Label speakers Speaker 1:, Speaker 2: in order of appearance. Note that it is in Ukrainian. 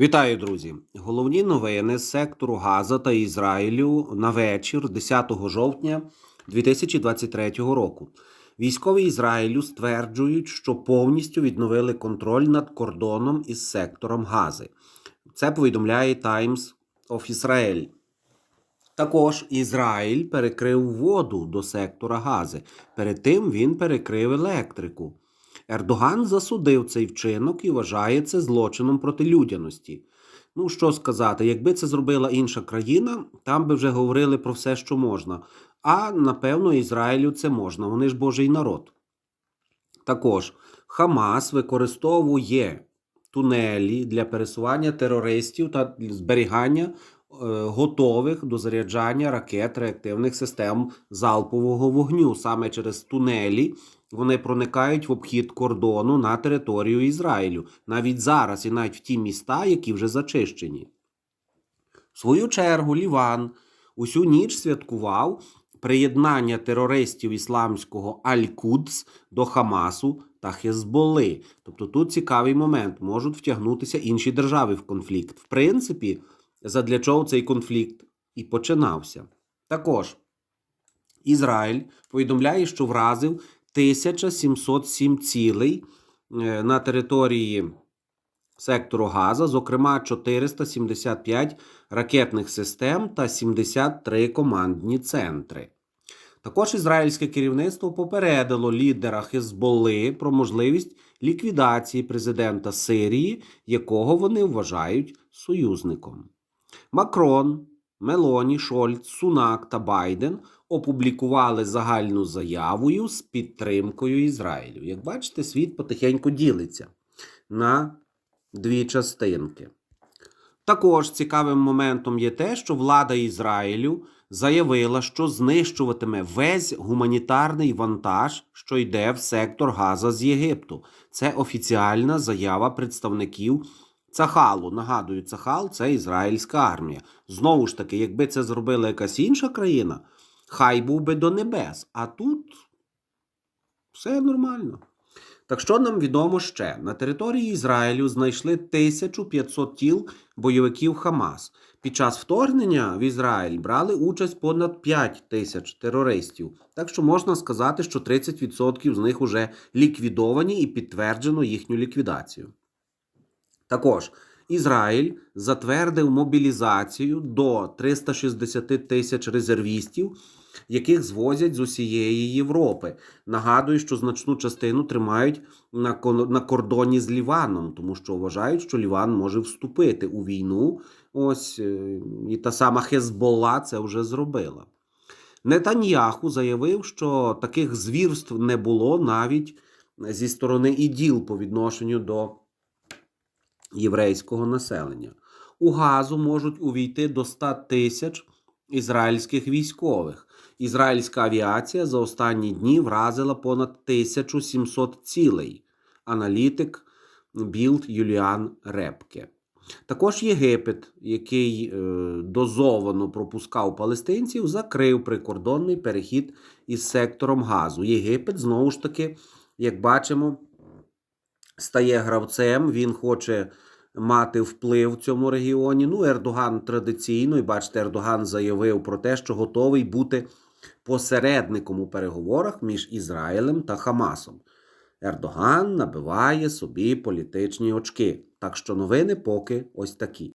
Speaker 1: Вітаю, друзі! Головні новини з сектору Газа та Ізраїлю на вечір 10 жовтня 2023 року. Військові Ізраїлю стверджують, що повністю відновили контроль над кордоном із сектором Гази. Це повідомляє Times of Israel. Також Ізраїль перекрив воду до сектора Гази. Перед тим він перекрив електрику. Ердоган засудив цей вчинок і вважає це злочином проти людяності. Ну, що сказати, якби це зробила інша країна, там би вже говорили про все, що можна. А напевно, Ізраїлю це можна. Вони ж Божий народ. Також Хамас використовує тунелі для пересування терористів та зберігання готових до заряджання ракет реактивних систем залпового вогню. Саме через тунелі вони проникають в обхід кордону на територію Ізраїлю, навіть зараз, і навіть в ті міста, які вже зачищені. В свою чергу, Ліван усю ніч святкував приєднання терористів ісламського Аль-Кудс до Хамасу та Хезболи. Тобто тут цікавий момент, можуть втягнутися інші держави в конфлікт. В принципі, задля чого цей конфлікт і починався. Також Ізраїль повідомляє, що вразив 1707 цілей е, на території сектору Газа, зокрема 475 ракетних систем та 73 командні центри. Також ізраїльське керівництво попередило лідера Хезболи про можливість ліквідації президента Сирії, якого вони вважають союзником. Макрон, Мелоні, Шольц, Сунак та Байден опублікували загальну заявою з підтримкою Ізраїлю. Як бачите, світ потихеньку ділиться на дві частинки. Також цікавим моментом є те, що влада Ізраїлю заявила, що знищуватиме весь гуманітарний вантаж, що йде в сектор Газа з Єгипту. Це офіціальна заява представників Цахалу. Нагадую, Цахал це ізраїльська армія. Знову ж таки, якби це зробила якась інша країна, хай був би до небес. А тут все нормально. Так що нам відомо ще? На території Ізраїлю знайшли 1500 тіл бойовиків Хамас. Під час вторгнення в Ізраїль брали участь понад 5 тисяч терористів. Так що можна сказати, що 30% з них вже ліквідовані і підтверджено їхню ліквідацію. Також Ізраїль затвердив мобілізацію до 360 тисяч резервістів, яких звозять з усієї Європи. Нагадую, що значну частину тримають на, кордоні з Ліваном, тому що вважають, що Ліван може вступити у війну. Ось е, і та сама Хезболла це вже зробила. Нетаньяху заявив, що таких звірств не було навіть зі сторони іділ по відношенню до єврейського населення. У газу можуть увійти до 100 тисяч ізраїльських військових. Ізраїльська авіація за останні дні вразила понад 1700 цілей. Аналітик Білд Юліан Репке. Також Єгипет, який е, дозовано пропускав палестинців, закрив прикордонний перехід із сектором газу. Єгипет, знову ж таки, як бачимо, стає гравцем, він хоче мати вплив в цьому регіоні. Ну, Ердоган традиційно, і бачите, Ердоган заявив про те, що готовий бути посередником у переговорах між Ізраїлем та Хамасом. Ердоган набиває собі політичні очки. Так що новини поки ось такі.